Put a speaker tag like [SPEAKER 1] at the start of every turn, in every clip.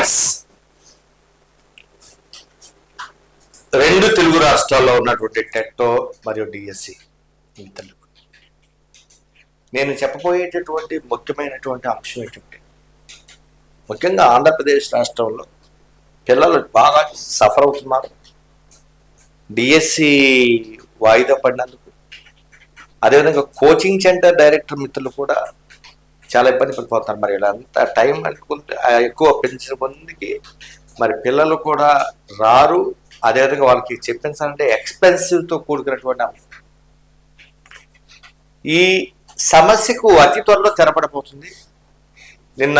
[SPEAKER 1] Yes. రెండు తెలుగు రాష్ట్రాల్లో ఉన్నటువంటి టెట్టో మరియు డిఎస్సి మిత్రులకు నేను చెప్పబోయేటటువంటి ముఖ్యమైనటువంటి అంశం ఏంటంటే ముఖ్యంగా ఆంధ్రప్రదేశ్ రాష్ట్రంలో పిల్లలు బాగా సఫర్ అవుతున్నారు. డిఎస్సి వాయిదా పడినందుకు అదేవిధంగా కోచింగ్ సెంటర్ డైరెక్టర్ మిత్రులు కూడా చాలా ఇబ్బంది పడిపోతున్నారు మరి అంత టైం అనుకుంటే ఎక్కువ పెంచిన మందికి మరి పిల్లలు కూడా రారు. అదేవిధంగా వాళ్ళకి చెప్పించాలంటే ఎక్స్పెన్సివ్తో కూడుకున్నటువంటి అంశం ఈ సమస్యకు అతి త్వరలో తెరపడబోతుంది. నిన్న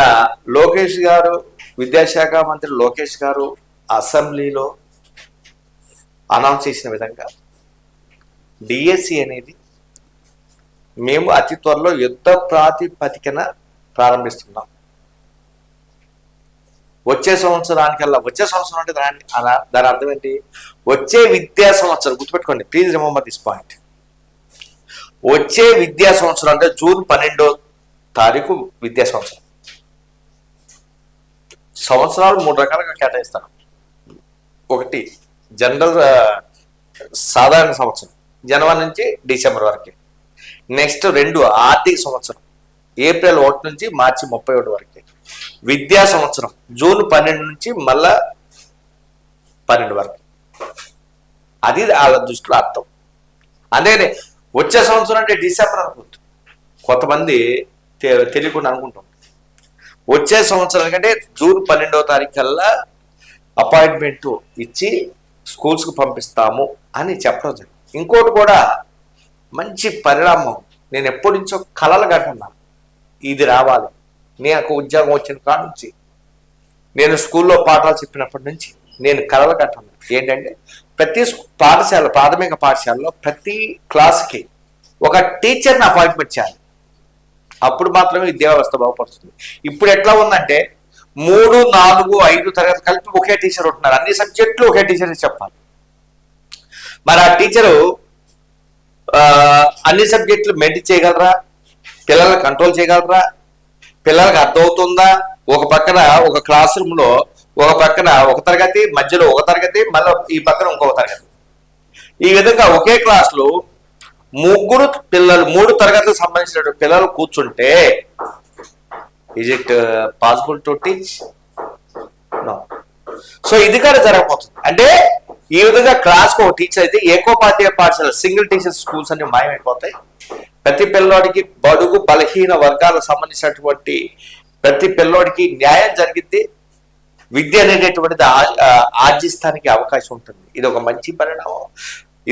[SPEAKER 1] లోకేష్ గారు విద్యాశాఖ మంత్రి లోకేష్ గారు అసెంబ్లీలో అనౌన్స్ చేసిన విధంగా డిఎస్సి అనేది మేము అతి త్వరలో యుద్ధ ప్రాతిపదికన ప్రారంభిస్తున్నాం. వచ్చే సంవత్సరానికల్లా వచ్చే సంవత్సరం అంటే దాని అలా- దాని అర్థం ఏంటి? వచ్చే విద్యా సంవత్సరం గుర్తుపెట్టుకోండి ప్లీజ్ రిమంబర్ దిస్ పాయింట్ వచ్చే విద్యా సంవత్సరం అంటే జూన్ పన్నెండో తారీఖు విద్యా సంవత్సరం. సంవత్సరాలు మూడు రకాలుగా కేటాయిస్తాను ఒకటి జనరల్ సాధారణ సంవత్సరం జనవరి నుంచి డిసెంబర్ వరకు. నెక్స్ట్ రెండు ఆర్థిక సంవత్సరం. ఏప్రిల్ ఒకటి నుంచి మార్చి ముప్పై ఒకటి వరకు. విద్యా సంవత్సరం జూన్ పన్నెండు నుంచి మళ్ళా పన్నెండు వరకు. అది వాళ్ళ దృష్టిలో అర్థం. అందుకని వచ్చే సంవత్సరం అంటే డిసెంబర్ అనుకుంటుంది కొంతమంది తె- తెలియకుండా అనుకుంటుంది వచ్చే సంవత్సరం కంటే జూన్ పన్నెండవ తారీఖు కల్లా అపాయింట్మెంట్ ఇచ్చి స్కూల్స్కి పంపిస్తాము అని చెప్పడం జరిగింది. ఇంకోటి కూడా మంచి పరిణామం. నేను ఎప్పటి నుంచో కలలు కంటున్నాను ఇది రావాలి. నాకు ఉద్యోగం వచ్చిన కాడ నుంచి. నేను స్కూల్లో పాఠాలు చెప్పినప్పటి నుంచి నేను కలలు కంటున్నాను ఏంటంటే ప్రతి స్కూ- పాఠశాల ప్రాథమిక పాఠశాలలో ప్రతి క్లాస్కి ఒక టీచర్ని అపాయింట్మెంట్ చేయాలి. అప్పుడు మాత్రమే విద్యా వ్యవస్థ బాగుపడుతుంది. ఇప్పుడు ఎట్లా ఉందంటే మూడు నాలుగు ఐదు తరగతి కలిపి ఒకే టీచర్ ఉంటున్నారు. అన్ని సబ్జెక్టులు ఒకే టీచర్ చెప్పాలి. మరి ఆ టీచరు అన్ని సబ్జెక్టులు మెయింటైన్ చేయగలరా? పిల్లల్ని కంట్రోల్ చేయగలరా? పిల్లలకు అర్థమవుతుందా? ఒక పక్కన ఒక క్లాస్ రూమ్లో ఒక పక్కన ఒక తరగతి మధ్యలో ఒక తరగతి మళ్ళీ ఈ పక్కన ఇంకొక తరగతి. ఈ విధంగా ఒకే క్లాస్లో ముగ్గురు పిల్లలు మూడు తరగతులకు సంబంధించిన పిల్లలు కూర్చుంటే is it possible to teach so ఇది కూడా జరగబోతుంది. అంటే ఈ విధంగా క్లాస్ ఒక టీచర్ అయితే ఏకోపాధ్యాయ పాఠశాల సింగిల్ టీచర్ స్కూల్స్ అన్ని మాయమైపోతాయి. ప్రతి పిల్లోడికి బడుగు బలహీన వర్గాలకు సంబంధించినటువంటి ప్రతి పిల్లోడికి న్యాయం జరిగితే విద్య అనేటటువంటిది ఆర్జిస్తానికి అవకాశం ఉంటుంది. ఇది ఒక మంచి పరిణామం.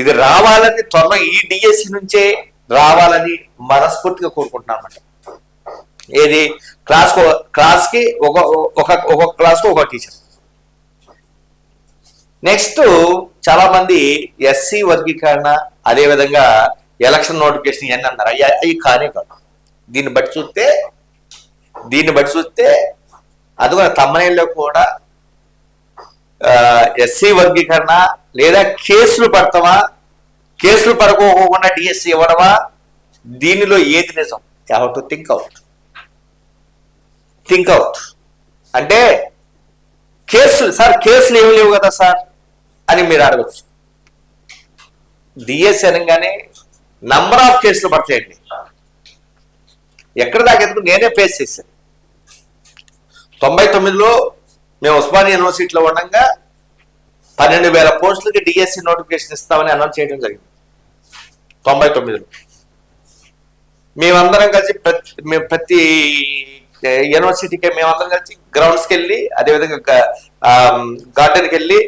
[SPEAKER 1] ఇది రావాలని త్వరలో ఈ డిఎస్సి నుంచే రావాలని మనస్ఫూర్తిగా కోరుకుంటున్నామన్నమాట ఏది? క్లాస్ క్లాస్కి ఒక ఒక ఒక ఒక టీచర్ నెక్స్ట్ చాలా మంది ఎస్సీ వర్గీకరణ అదేవిధంగా ఎలక్షన్ నోటిఫికేషన్ ఇవన్నీ అన్నారు అయ్యా అవి కానే కాదు. దీన్ని బట్టి చూస్తే దీన్ని బట్టి చూస్తే అది కూడా తమ్మనేలో కూడా ఎస్సీ వర్గీకరణ లేదా కేసులు పడతావా కేసులు పడుకోకుండా డిఎస్సి ఇవ్వడమా? దీనిలో ఏది నిజం? Have to think out think out అంటే కేసులు సార్ కేసులు ఏమి లేవు కదా సార్? అని మీరు అడగచ్చు. డిఎస్సి అనగానే నంబర్ ఆఫ్ కేసులు పడతాయండి. ఎక్కడ దాకా ఎందుకు నేనే ఫేస్ చేశాను తొంభై తొమ్మిదిలో మేము ఉస్మానియా యూనివర్సిటీలో ఉండగా పన్నెండు వేల పోస్టులకి డిఎస్సి నోటిఫికేషన్ ఇస్తామని అనౌన్స్ చేయడం జరిగింది. తొంభై తొమ్మిదిలో. మేమందరం కలిసి ప్రతి మేము ప్రతి యూనివర్సిటీకి మేమందరం కలిసి గ్రౌండ్స్కి వెళ్ళి అదేవిధంగా గార్డెన్కి వెళ్ళి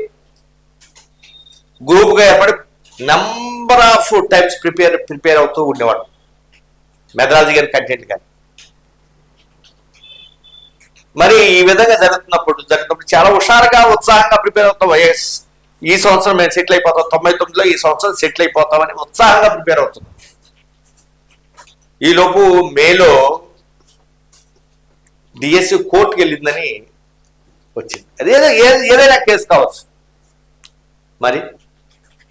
[SPEAKER 1] గ్రూప్గా ఏర్పడి number of times prepare prepare అవుతూ ఉండేవాడు. మెథడాలజీ కానీ కంటెంట్ కానీ. మరి ఈ విధంగా జరుగుతున్నప్పుడు జరిగినప్పుడు చాలా హుషారుగా ఉత్సాహంగా ప్రిపేర్ అవుతాం ఎస్ ఈ సంవత్సరం మేము సెటిల్ అయిపోతాం. తొంభై తొమ్మిదిలో ఈ సంవత్సరం సెటిల్ అయిపోతామని ఉత్సాహంగా ప్రిపేర్ అవుతున్నాం. ఈలోపు మేలో డిఎస్సి కోర్టుకి వెళ్ళిందని వచ్చింది. అదేదో ఏదైనా కేసు కావచ్చు. మరి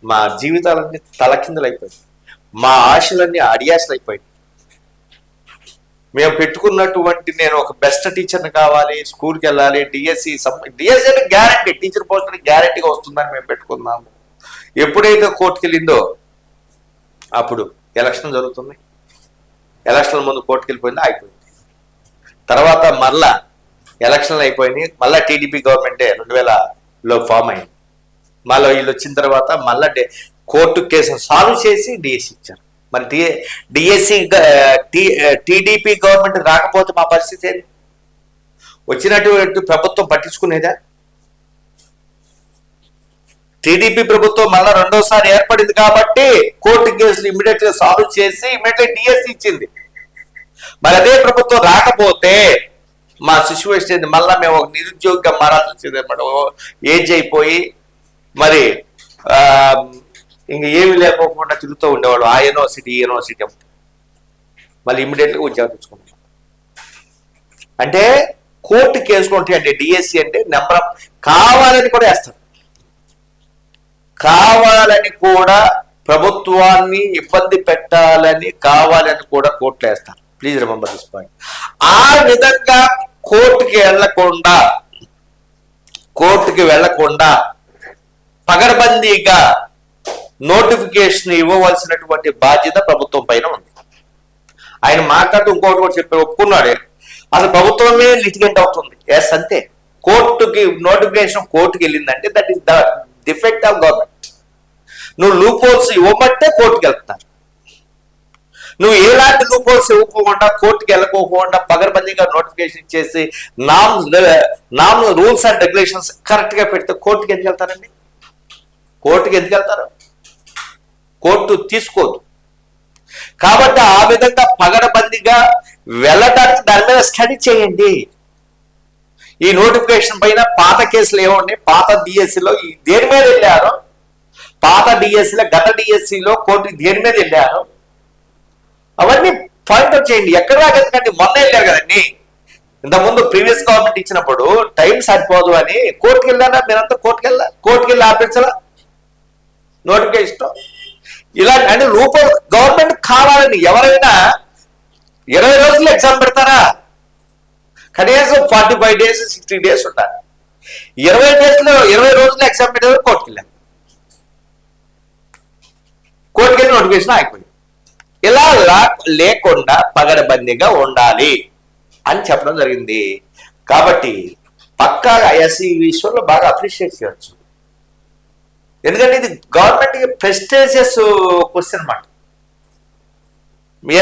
[SPEAKER 1] మా జీవితాలన్నీ తలకిందులు అయిపోయాయి మా ఆశలన్నీ అడియాసలు అయిపోయాయి మేము పెట్టుకున్నటువంటి నేను ఒక బెస్ట్ టీచర్ని కావాలి స్కూల్కి వెళ్ళాలి డిఎస్సి డిఎస్సి అంటే గ్యారంటీ టీచర్ పోస్ట్ గ్యారంటీగా వస్తుందని మేము పెట్టుకున్నాము. ఎప్పుడైతే కోర్టుకి వెళ్ళిందో అప్పుడు ఎలక్షన్ జరుగుతుంది. ఎలక్షన్ల ముందు కోర్టుకి వెళ్ళిపోయింది అయిపోయింది. తర్వాత మళ్ళా ఎలక్షన్లు అయిపోయినాయి. మళ్ళీ టీడీపీ గవర్నమెంటే రెండు వేలలో ఫామ్ అయింది. మళ్ళీ వీళ్ళు వచ్చిన తర్వాత మళ్ళీ కోర్టు కేసు సాల్వ్ చేసి డిఎస్సి ఇచ్చారు. మరి డి డిఎస్సి టీడీపీ గవర్నమెంట్ రాకపోతే మా పరిస్థితి ఏంటి వచ్చినటువంటి ప్రభుత్వం పట్టించుకునేదా? టీడీపీ ప్రభుత్వం మళ్ళా రెండోసారి ఏర్పడింది కాబట్టి కోర్టు కేసులు ఇమీడియట్గా సాల్వ్ చేసి ఇమీడియట్ డిఎస్సి ఇచ్చింది. మరి అదే ప్రభుత్వం రాకపోతే మా సిచ్యువేషన్ మళ్ళీ మళ్ళా మేము ఒక నిరుద్యోగిగా మారాల్సి వచ్చింది. అనమాట ఏజ్ అయిపోయి మరి ఆ, ఇంక ఏమి లేకోకుండా తిరుగుతూ ఉండేవాళ్ళు. ఆ యూనివర్సిటీ ఈ యూనివర్సిటీ మళ్ళీ ఇమ్మీడియట్గా ఉద్యోగం తెచ్చుకున్నాం. అంటే కోర్టు కేసులు ఉంటాయండి డిఎస్సి అంటే నెంబర్ ఆఫ్ కావాలని కూడా వేస్తారు. కావాలని కూడా ప్రభుత్వాన్ని ఇబ్బంది పెట్టాలని కావాలని కూడా కోర్టులు వేస్తారు. ప్లీజ్ రిమెంబర్ దిస్ పాయింట్ ఆ విధంగా కోర్టుకి వెళ్ళకుండా కోర్టుకి వెళ్ళకుండా పగడబందీగా నోటిఫికేషన్ ఇవ్వవలసినటువంటి బాధ్యత ప్రభుత్వం పైన ఉంది. ఆయన మాట్లాడుతూ ఇంకోటి కూడా చెప్పి ఒప్పుకున్నాడే. అసలు ప్రభుత్వమే లిటిగెంట్ అవుతుంది. ఎస్ అంతే. కోర్టుకి నోటిఫికేషన్ కోర్టుకి వెళ్ళిందంటే that is the defect of government నువ్వు లూప్ హోల్స్ ఇవ్వమంటే కోర్టుకి వెళ్తున్నారు. నువ్వు ఎలాంటి లూప్ హోల్స్ కోర్టుకి వెళ్ళకోకుండా పగరబందీగా నోటిఫికేషన్ ఇచ్చేసి నామ్ నామ్ రూల్స్ అండ్ రెగ్యులేషన్స్ కరెక్ట్గా పెడితే కోర్టుకి ఎందుకు వెళ్తారండి? కోర్టుకి ఎందుకు వెళ్తారు? కోర్టు తీసుకోదు. కాబట్టి ఆ విధంగా పగడబందిగా వెళ్ళడానికి దాని మీద స్టడీ చేయండి. ఈ నోటిఫికేషన్ పైన పాత కేసులు ఏమున్నాయి పాత డిఎస్సిలో దేని మీద వెళ్ళారు? పాత డిఎస్సిలో గత డిఎస్సిలో కోర్టు దేని మీద వెళ్ళారు? అవన్నీ పాయింట్ చేయండి. ఎక్కడ దాకా మొన్న వెళ్ళారు కదండి. ఇంతకుముందు ప్రీవియస్ గవర్నమెంట్ ఇచ్చినప్పుడు టైం సరిపోదు అని కోర్టుకి వెళ్ళారా? మీరంతా కోర్టుకి వెళ్ళా కోర్టుకి వెళ్ళి నోటిఫికేషన్. ఇలా అంటే రూపం గవర్నమెంట్ కావాలని ఎవరైనా ఇరవై రోజులు ఎగ్జామ్ పెడతారా? కనీసం forty five days sixty days ఉంటారు ఇరవై డేస్లో ఇరవై రోజులు ఎగ్జామ్ పెట్టారు కోర్టుకి వెళ్ళాను కోర్టుకి వెళ్ళి నోటిఫికేషన్ ఆగిపోయింది. ఇలా లా- లేకుండా పగడబందీగా ఉండాలి అని చెప్పడం జరిగింది. కాబట్టి పక్కా ఐఎస్సి విషయంలో బాగా అప్రిషియేట్ చేయొచ్చు. ఎందుకంటే ఇది గవర్నమెంట్ ప్రెస్టేజియస్ క్వశ్చన్ అనమాట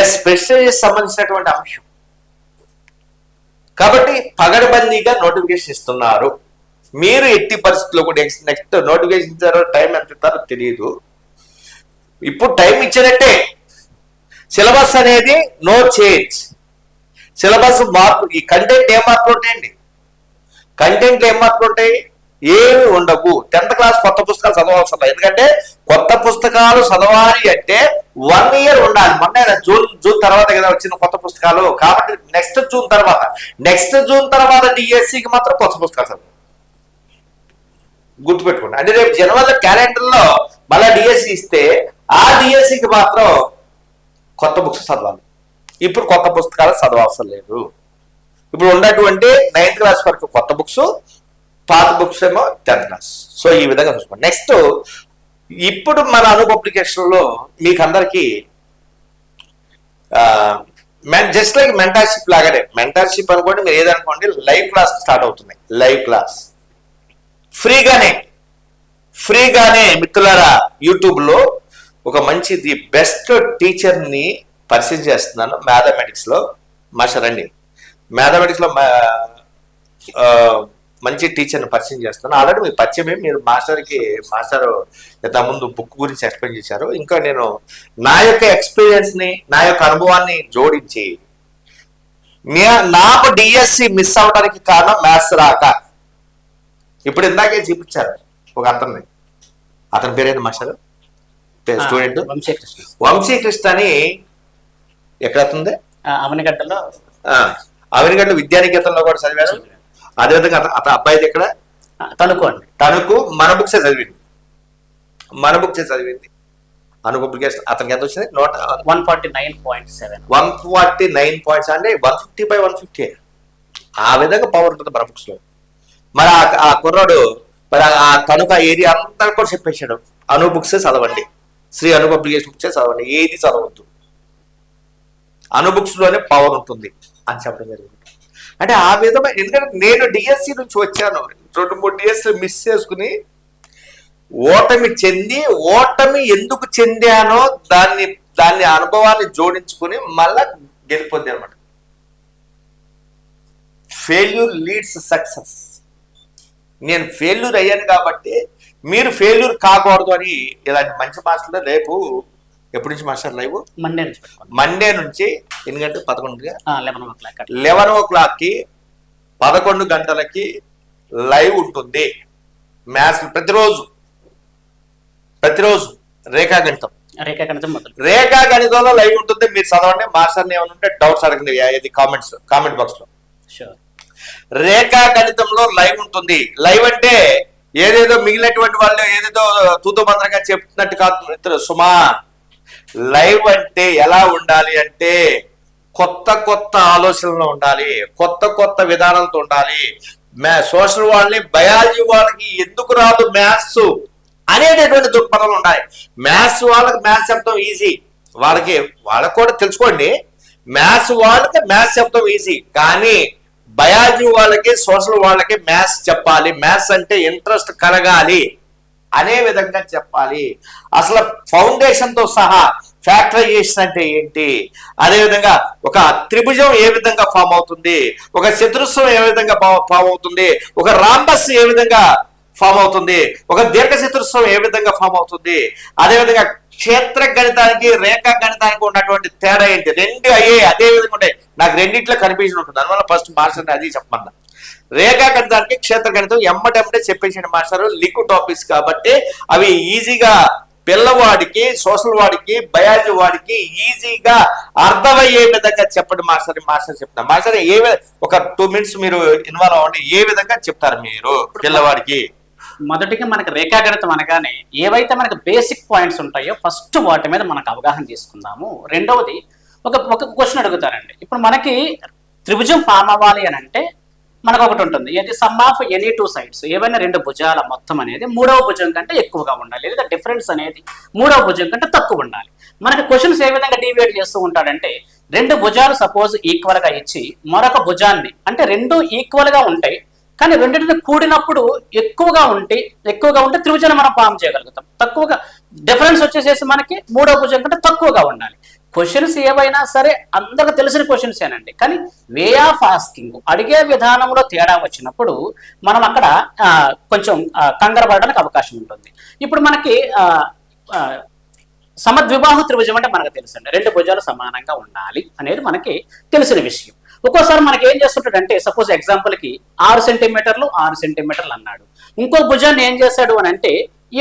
[SPEAKER 1] ఎస్ ప్రెస్టేజియస్ సంబంధించినటువంటి అంశం. కాబట్టి పగడబందీగా నోటిఫికేషన్ ఇస్తున్నారు. మీరు ఎట్టి పరిస్థితుల్లో కూడా నెక్స్ట్ నోటిఫికేషన్ ఇచ్చారో టైం ఎంత ఇస్తారో తెలియదు ఇప్పుడు టైం ఇచ్చినట్టే. సిలబస్ అనేది నో చేంజ్ సిలబస్ మార్పు ఈ కంటెంట్ ఏం మార్పులు ఉంటాయండి? కంటెంట్ ఏం మార్పులు ఉంటాయి? ఏమి ఉండవు. టెన్త్ క్లాస్ కొత్త పుస్తకాలు చదవాల్సిన ఎందుకంటే కొత్త పుస్తకాలు చదవాలి అంటే వన్ ఇయర్ ఉండాలి. మొన్న జూన్ జూన్ తర్వాత కదా వచ్చిన కొత్త పుస్తకాలు. కాబట్టి నెక్స్ట్ జూన్ తర్వాత. నెక్స్ట్ జూన్ తర్వాత డిఎస్సికి మాత్రం కొత్త పుస్తకాలు చదవాలి. గుర్తుపెట్టుకోండి. అంటే రేపు జనవరి క్యాలెండర్లో మళ్ళీ డిఎస్సి ఇస్తే ఆ డిఎస్సికి మాత్రం కొత్త బుక్స్ చదవాలి. ఇప్పుడు కొత్త పుస్తకాలు చదవాల్సిన లేదు. ఇప్పుడు ఉన్నటువంటి నైన్త్ క్లాస్ వరకు కొత్త బుక్స్ పాత బుక్స్ ఏమో టెన్త్ క్లాస్ సో ఈ విధంగా చూసుకోండి. నెక్స్ట్ ఇప్పుడు మన అను పబ్లికేషన్లో మీకు అందరికీ జస్ట్ లైక్ మెంటర్షిప్ లాగానే మెంటర్షిప్ అనుకోండి మీరు ఏదనుకోండి లైవ్ క్లాస్ స్టార్ట్ అవుతుంది. లైవ్ క్లాస్ ఫ్రీగానే ఫ్రీగానే మిత్రులారా యూట్యూబ్లో ఒక మంచి ది బెస్ట్ టీచర్ని పరిచయం చేస్తున్నాను మ్యాథమెటిక్స్లో మాస్టర్ రండి. మ్యాథమెటిక్స్లో మా- మంచి టీచర్ని పరిచయం చేస్తున్నాను. ఆల్రెడీ మీకు పరిచయమే మీరు మాస్టర్కి మాస్టర్ ముందు బుక్ గురించి ఎక్స్ప్లెయిన్ చేశారు. ఇంకా నేను నా యొక్క ఎక్స్పీరియన్స్ని నా యొక్క అనుభవాన్ని జోడించి నాకు డిఎస్సి మిస్ అవడానికి కారణం మ్యాథ్స్ రాక. ఇప్పుడు ఇందాకే చూపించారు ఒక అతన్ని. అతని పేరేంటి మాస్టర్? స్టూడెంట్
[SPEAKER 2] వంశీకృష్ణ.
[SPEAKER 1] వంశీకృష్ణ అని ఎక్కడ అవుతుంది
[SPEAKER 2] అవనిగడ్డలో.
[SPEAKER 1] అవినిగడ్డ విద్యానికేతన్లో కూడా చదివారు. అదేవిధంగా అత- అత అబ్బాయిది ఎక్కడ?
[SPEAKER 2] తణుకు అండి.
[SPEAKER 1] తనకు మన బుక్సే చదివింది? మన బుక్సే చదివింది? అను పబ్లికేషన్ అతనికి ఎంత వచ్చింది? నూట
[SPEAKER 2] one forty nine point seven.
[SPEAKER 1] One forty nine points అంటే one fifty by one fifty ఆ విధంగా పవర్ ఉంటుంది మన బుక్స్లో. మరి ఆ- కుర్రాడు మరి ఆ- తణుకు ఆ ఏరియా అంతా కూడా చెప్పేశాడు. అను బుక్స్ చదవండి. శ్రీ అను పబ్లికేషన్ బుక్సే చదవండి. ఏది చదవద్దు. అను బుక్స్లోనే పవర్ ఉంటుంది అని చెప్పడం జరిగింది. అంటే ఆ విధమైన ఎందుకంటే నేను డిఎస్సి నుంచి వచ్చాను. రెండు మూడు డిఎస్సీ మిస్ చేసుకుని ఓటమి చెంది ఓటమి ఎందుకు చెందానో దాన్ని దాన్ని అనుభవాన్ని జోడించుకుని మళ్ళా గెలిపోద్ది అనమాట ఫెయిల్యూర్ లీడ్స్ సక్సెస్ నేను ఫెయిల్యూర్ అయ్యాను కాబట్టి మీరు ఫెయిల్యూర్ కాకూడదు అని ఇలాంటి మంచి మాస్టర్లు రేపు ఎప్పటి నుంచి మాస్టర్ లైవ్?
[SPEAKER 2] మండే నుంచి
[SPEAKER 1] మండే నుంచి ఎన్ని గంటలు పదకొండుగా
[SPEAKER 2] లెవెన్ ఓ క్లాక్
[SPEAKER 1] లెవెన్ ఓ క్లాక్కి పదకొండు గంటలకి లైవ్ ఉంటుంది. మ్యాథ్స్ ప్రతిరోజు. ప్రతిరోజు రేఖా గణితం.
[SPEAKER 2] రేఖా గణితం మొదలు.
[SPEAKER 1] రేఖా గణితంలో లైవ్ ఉంటుంది. మీరు చదవండి. మాస్టర్ని ఏమైనా ఉంటే డౌట్స్ అడగండి. ఇది కామెంట్స్ కామెంట్ బాక్స్లో.
[SPEAKER 2] షూర్
[SPEAKER 1] రేఖా గణితంలో లైవ్ ఉంటుంది. లైవ్ అంటే ఏదేదో మిగిలినటువంటి వాళ్ళు ఏదేదో తూతు మంత్రంగా చెప్తున్నట్టు కాదు. సుమా లైవ్ అంటే ఎలా ఉండాలి అంటే కొత్త కొత్త ఆలోచనలు ఉండాలి కొత్త కొత్త విధానాలతో ఉండాలి. మ్యా సోషల్ వాళ్ళని బయాలజీ వాళ్ళకి ఎందుకు రాదు మ్యాథ్స్ అనేటటువంటి దృక్పథాలు ఉన్నాయి మ్యాథ్స్ వాళ్ళకి మ్యాథ్స్ చెప్తాం ఈజీ. వాళ్ళకి వాళ్ళకి కూడా తెలుసుకోండి. మ్యాథ్స్ వాళ్ళకి మ్యాథ్స్ చెప్తాం ఈజీ. కానీ బయాలజీ వాళ్ళకి సోషల్ వాళ్ళకి మ్యాథ్స్ చెప్పాలి. మ్యాథ్స్ అంటే ఇంట్రెస్ట్ కలగాలి. అనే విధంగా చెప్పాలి. అసలు ఫౌండేషన్తో సహా ఫ్యాక్టరైజేషన్ అంటే ఏంటి? అదే విధంగా ఒక త్రిభుజం ఏ విధంగా ఫామ్ అవుతుంది? ఒక చతురస్రం ఏ విధంగా ఫామ్ అవుతుంది? ఒక రాంబస్ ఏ విధంగా ఫామ్ అవుతుంది? ఒక దీర్ఘ చతురస్రం ఏ విధంగా ఫామ్ అవుతుంది? అదే విధంగా క్షేత్ర గణితానికి రేఖా గణితానికి ఉన్నటువంటి తేడా ఏంటి? రెండు అయ్యే అదే విధంగా ఉంటాయి నాకు రెండిట్లో కన్ఫ్యూజన్ ఉంటుంది. అందువల్ల ఫస్ట్ మార్చండి అది చెప్పమన్నా. రేఖాగణితానికి క్షేత్రగణితం క్షేత్ర గణితం ఎమ్మటెమ్మటే చెప్పేసిన మాస్టర్. లిక్విడ్ టాపిక్స్ కాబట్టి అవి ఈజీగా పిల్లవాడికి సోషల్ వాడికి బయాలజీ వాడికి ఈజీగా అర్థమయ్యే విధంగా చెప్పండి మాస్టర్. మాస్టర్ చెప్తాను మాస్టర్ ఏ ఒక టూ మినిట్స్ మీరు ఇన్వాల్వ్ అవ్వండి. ఏ విధంగా చెప్తారు మీరు పిల్లవాడికి?
[SPEAKER 2] మొదటిగా మనకి రేఖాగణితం అనగానే ఏవైతే మనకి బేసిక్ పాయింట్స్ ఉంటాయో ఫస్ట్ వాటి మీద మనకు అవగాహన తీసుకుందాము రెండవది ఒక ఒక క్వశ్చన్ అడుగుతారండి ఇప్పుడు మనకి త్రిభుజం ఫామ్ అవ్వాలి అని అంటే మనకు ఒకటి ఉంటుంది. ఏది sum of any two sides ఏవైనా రెండు భుజాల మొత్తం అనేది మూడవ భుజం కంటే ఎక్కువగా ఉండాలి. లేదా డిఫరెన్స్ అనేది మూడవ భుజం కంటే తక్కువ ఉండాలి. మనకి క్వశ్చన్స్ ఏ విధంగా డివేట్ చేస్తూ ఉంటాడంటే రెండు భుజాలు సపోజ్ ఈక్వల్గా ఇచ్చి మరొక భుజాన్ని అంటే రెండు ఈక్వల్గా ఉంటాయి కానీ రెండింటిని కూడినప్పుడు ఎక్కువగా ఉంటే ఎక్కువగా ఉంటే త్రిభుజాన్ని మనం ఫామ్ చేయగలుగుతాం. తక్కువగా డిఫరెన్స్ వచ్చేసేసి మనకి మూడో భుజం కంటే తక్కువగా ఉండాలి. క్వశ్చన్స్ ఏవైనా సరే అందరికి తెలిసిన క్వశ్చన్స్ ఏనండి. కానీ వే ఆఫ్ ఆస్కింగ్ అడిగే విధానంలో తేడా వచ్చినప్పుడు మనం అక్కడ కొంచెం ఆ, పడడానికి అవకాశం ఉంటుంది. ఇప్పుడు మనకి సమద్విబాహు త్రిభుజం అంటే మనకు తెలుసండి. రెండు భుజాలు సమానంగా ఉండాలి అనేది మనకి తెలిసిన విషయం. ఒక్కోసారి మనకి ఏం చేస్తుంటాడంటే సపోజ్ ఎగ్జాంపుల్కి ఆరు సెంటీమీటర్లు ఆరు సెంటీమీటర్లు అన్నాడు. ఇంకో భుజాన్ని ఏం చేశాడు అని అంటే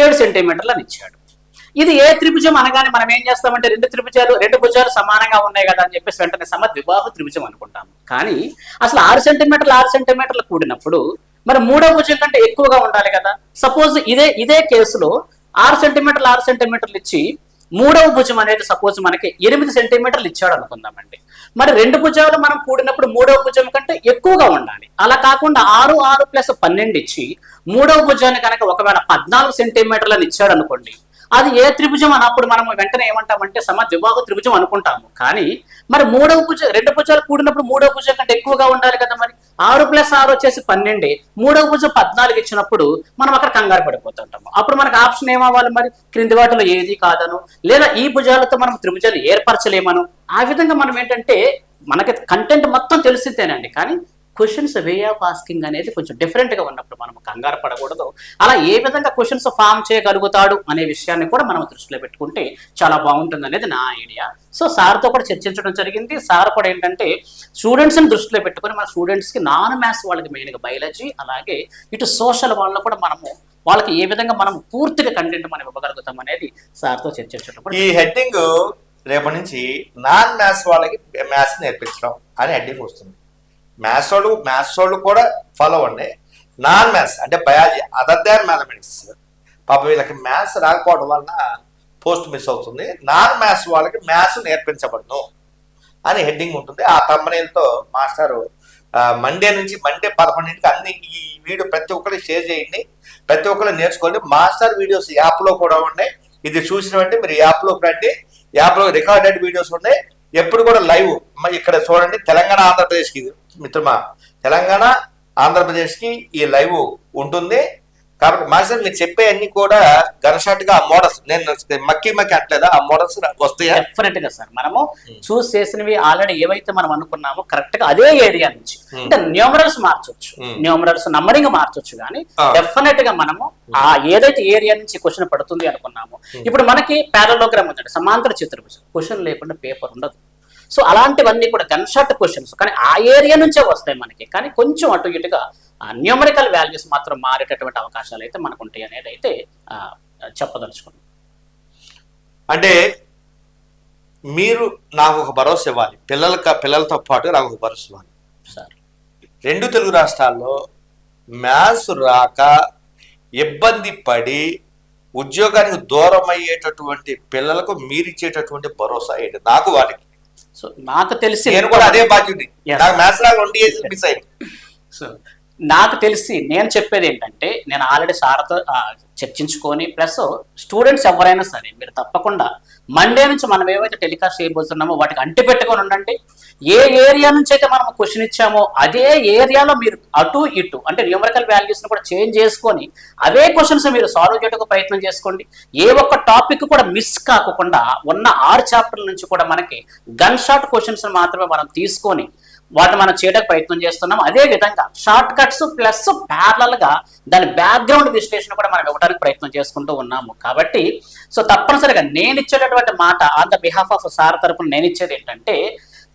[SPEAKER 2] ఏడు సెంటీమీటర్లు అని ఇచ్చాడు. ఇది ఏ త్రిభుజం అనగానే మనం ఏం చేస్తామంటే రెండు త్రిభుజాలు రెండు భుజాలు సమానంగా ఉన్నాయి కదా అని చెప్పేసి వెంటనే సమద్విబాహు త్రిభుజం అనుకుంటాం కానీ అసలు ఆరు సెంటీమీటర్లు ఆరు సెంటీమీటర్లు కూడినప్పుడు మరి మూడో భుజం కంటే ఎక్కువగా ఉండాలి కదా? సపోజ్ ఇదే ఇదే కేసులో ఆరు సెంటీమీటర్లు ఆరు సెంటీమీటర్లు ఇచ్చి మూడవ భుజం అనేది సపోజ్ మనకి ఎనిమిది సెంటీమీటర్లు ఇచ్చాడు అనుకుందామండి. మరి రెండు భుజాలు మనం కూడినప్పుడు మూడవ భుజం కంటే ఎక్కువగా ఉండాలి. అలా కాకుండా ఆరు ఆరు ప్లస్ పన్నెండు ఇచ్చి మూడవ భుజాన్ని కనుక ఒకవేళ పద్నాలుగు సెంటీమీటర్లను ఇచ్చాడు అనుకోండి అది ఏ త్రిభుజం అన్నప్పుడు మనం వెంటనే ఏమంటామంటే సమ ద్విభాగ త్రిభుజం అనుకుంటాము. కానీ మరి మూడవ భుజం రెండు భుజాలు కూడినప్పుడు మూడవ భుజం కంటే ఎక్కువగా ఉండాలి కదా మరి? ఆరు ప్లస్ ఆరు వచ్చేసి పన్నెండే. మూడవ భుజం పద్నాలుగు ఇచ్చినప్పుడు మనం అక్కడ కంగారు పడిపోతుంటాము. అప్పుడు మనకు ఆప్షన్ ఏమవ్వాలి మరి? క్రింది వాటిలో ఏది కాదను లేదా ఈ భుజాలతో మనం త్రిభుజాలు ఏర్పరచలేమను. ఆ విధంగా మనం ఏంటంటే మనకి కంటెంట్ మొత్తం తెలిసిందేనండి. కానీ క్వశ్చన్స్ వే ఆఫ్ ఆస్కింగ్ అనేది కొంచెం different గా ఉన్నప్పుడు మనం కంగారు పడకూడదు. అలా ఏ విధంగా క్వశ్చన్స్ ఫామ్ చేయగలుగుతాడు అనే విషయాన్ని కూడా మనం దృష్టిలో పెట్టుకుంటే చాలా బాగుంటుంది అనేది నా ఐడియా సో సార్తో కూడా చర్చించడం జరిగింది. సార్ కూడా ఏంటంటే స్టూడెంట్స్ని దృష్టిలో పెట్టుకొని మన స్టూడెంట్స్కి నాన్ మ్యాథ్స్ వాళ్ళకి మెయిన్గా బయాలజీ అలాగే ఇటు సోషల్ వాళ్ళని కూడా మనము వాళ్ళకి ఏ విధంగా మనం పూర్తిగా కంటెంట్ మనం ఇవ్వగలుగుతాం అనేది సార్తో చర్చించడం
[SPEAKER 1] ఈ హెడ్డింగ్ రేపటి నుంచి నాన్ మ్యాథ్స్ వాళ్ళకి మ్యాథ్స్ నేర్పించడం అని హెడ్డింగ్ వస్తుంది. మ్యాథ్స్ వాళ్ళు మ్యాథ్స్ వాళ్ళు కూడా ఫాలో అండి. నాన్ మ్యాథ్స్ అంటే బయాలజీ అదర్ దాన్ మ్యాథమెటిక్స్ పాప వీళ్ళకి మ్యాథ్స్ రాకపోవడం వలన పోస్ట్ మిస్ అవుతుంది. నాన్ మ్యాథ్స్ వాళ్ళకి మ్యాథ్స్ నేర్పించబడను అని హెడ్డింగ్ ఉంటుంది. ఆ తమ్మనేలతో మాస్టారు మండే నుంచి మండే పదకొండింటికి అన్ని ఈ వీడియో ప్రతి ఒక్కరికి షేర్ చేయండి. ప్రతి ఒక్కరు నేర్చుకోండి. మాస్టర్ వీడియోస్ యాప్లో కూడా ఉన్నాయి. ఇది చూసినవంటే మీరు యాప్లోకి రండి. యాప్లో రికార్డెడ్ వీడియోస్ ఉన్నాయి. ఎప్పుడు కూడా లైవ్ ఇక్కడ చూడండి. తెలంగాణ ఆంధ్రప్రదేశ్కి ఇది. మిత్రమా తెలంగాణ ఆంధ్రప్రదేశ్కి ఈ లైవ్ ఉంటుంది. కాబట్టి మాస్టర్ మీరు చెప్పే అన్ని కూడా గన్షాట్గా ఆ మోడల్స్ నేను మక్కి మక్కి అంటలేదా? ఆ మోడల్స్ వస్తాయా?
[SPEAKER 2] డెఫినెట్గా సార్. మనము చూస్ చేసినవి ఆల్రెడీ ఏవైతే మనం అనుకున్నామో కరెక్ట్గా అదే ఏరియా నుంచి.
[SPEAKER 1] Hmm.
[SPEAKER 2] అంటే న్యూమరల్స్ మార్చొచ్చు.
[SPEAKER 1] Hmm.
[SPEAKER 2] న్యూమరల్స్ నంబరింగ్ మార్చొచ్చు కానీ. డెఫినెట్గా మనము ఆ ఏదైతే ఏరియా నుంచి క్వశ్చన్ పడుతుంది అనుకున్నామో ఇప్పుడు మనకి పారలోగ్రామ్ ఉందండి. సమాంతర చతుర్భుజం క్వశ్చన్ లేకుండా పేపర్ ఉండదు. సో అలాంటివన్నీ కూడా గన్ షాట్ క్వశ్చన్స్ కానీ ఆ ఏరియా నుంచే వస్తాయి మనకి. కానీ కొంచెం అటు ఇటుగా న్యూమరికల్ వాల్యూస్ మాత్రం మారేటటువంటి అవకాశాలు అయితే మనకు ఉంటాయి అనేది అయితే చెప్పదలుచుకున్నాం.
[SPEAKER 1] అంటే మీరు నాకు ఒక భరోసా ఇవ్వాలి. పిల్లలకి పిల్లలతో పాటు నాకు ఒక భరోసా ఇవ్వాలి.
[SPEAKER 2] సార్.
[SPEAKER 1] రెండు తెలుగు రాష్ట్రాల్లో మ్యాథ్స్ రాక ఇబ్బంది పడి ఉద్యోగానికి దూరం అయ్యేటటువంటి పిల్లలకు మీరు ఇచ్చేటటువంటి భరోసా ఏంటి? నాకు వాళ్ళకి
[SPEAKER 2] సో నాకు తెలిసి
[SPEAKER 1] నేను కూడా అదే బాధ్యుడిని. నాకు మ్యాథ్స్ రెండు ఇయర్స్ మిస్ అయింది
[SPEAKER 2] సో నాకు తెలిసి నేను చెప్పేది ఏంటంటే నేను ఆల్రెడీ సార్తో చర్చించుకొని ప్లస్ స్టూడెంట్స్ ఎవరైనా సరే మీరు తప్పకుండా మండే నుంచి మనం ఏవైతే టెలికాస్ట్ చేయబోతున్నామో వాటికి అంటి పెట్టుకొని ఉండండి. ఏ ఏరియా నుంచి అయితే మనం క్వశ్చన్ ఇచ్చామో అదే ఏరియాలో మీరు అటు ఇటు అంటే న్యూమరికల్ వాల్యూస్ని కూడా చేంజ్ చేసుకొని అవే క్వశ్చన్స్ మీరు సాల్వ్ చేయడానికి ప్రయత్నం చేసుకోండి. ఏ ఒక్క టాపిక్ కూడా మిస్ కాకుండా ఉన్న ఆరు చాప్టర్ల నుంచి కూడా మనకి గన్ షాట్ క్వశ్చన్స్ మాత్రమే మనం తీసుకొని వాటిని మనం చేయడానికి ప్రయత్నం చేస్తున్నాం. అదే విధంగా షార్ట్ కట్స్ ప్లస్ ప్యారలల్గా దాని బ్యాక్గ్రౌండ్ విశ్లేషణ కూడా మనం ఇవ్వడానికి ప్రయత్నం చేసుకుంటూ ఉన్నాము. కాబట్టి సో తప్పనిసరిగా నేను ఇచ్చేటటువంటి మాట on the behalf of sir తరపున నేను ఇచ్చేది ఏంటంటే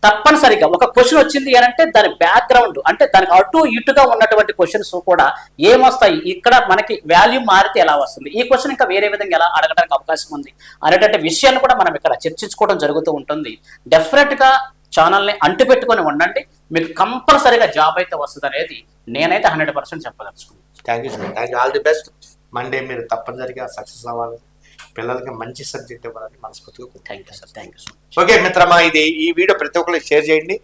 [SPEAKER 2] తప్పనిసరిగా ఒక క్వశ్చన్ వచ్చింది అని అంటే దాని బ్యాక్గ్రౌండ్ అంటే దానికి అటు ఇటుగా ఉన్నటువంటి క్వశ్చన్స్ కూడా ఏమొస్తాయి? ఇక్కడ మనకి వాల్యూ మారితే ఎలా వస్తుంది? ఈ క్వశ్చన్ ఇంకా వేరే విధంగా ఎలా అడగడానికి అవకాశం ఉంది? అనేటువంటి విషయాన్ని కూడా మనం ఇక్కడ చర్చించుకోవడం జరుగుతూ ఉంటుంది. డెఫినెట్గా ఛానల్ని అంటు పెట్టుకొని ఉండండి. మీకు కంపల్సరీగా జాబ్ అయితే వస్తుంది అనేది నేనైతే హండ్రెడ్ పర్సెంట్ చెప్పదలుచుకున్నాను.
[SPEAKER 1] Thank you sir thank you all the best Monday మీరు తప్పనిసరిగా సక్సెస్ అవ్వాలి. పిల్లలకి మంచి సబ్జెక్ట్ ఇవ్వాలని మనస్ఫూర్తిగా.
[SPEAKER 2] Thank you sir thank you so
[SPEAKER 1] okay మిత్రమా ఇది ఈ వీడియో ప్రతి ఒక్కరికి షేర్ చేయండి.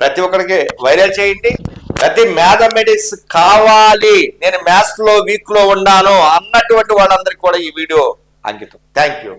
[SPEAKER 1] ప్రతి ఒక్కరికి వైరల్ చేయండి. ప్రతి మ్యాథమెటిక్స్ కావాలి. నేను మ్యాథ్స్లో వీక్లో ఉన్నాను. అన్నటువంటి వాళ్ళందరికీ కూడా ఈ వీడియో అంకితం. Thank you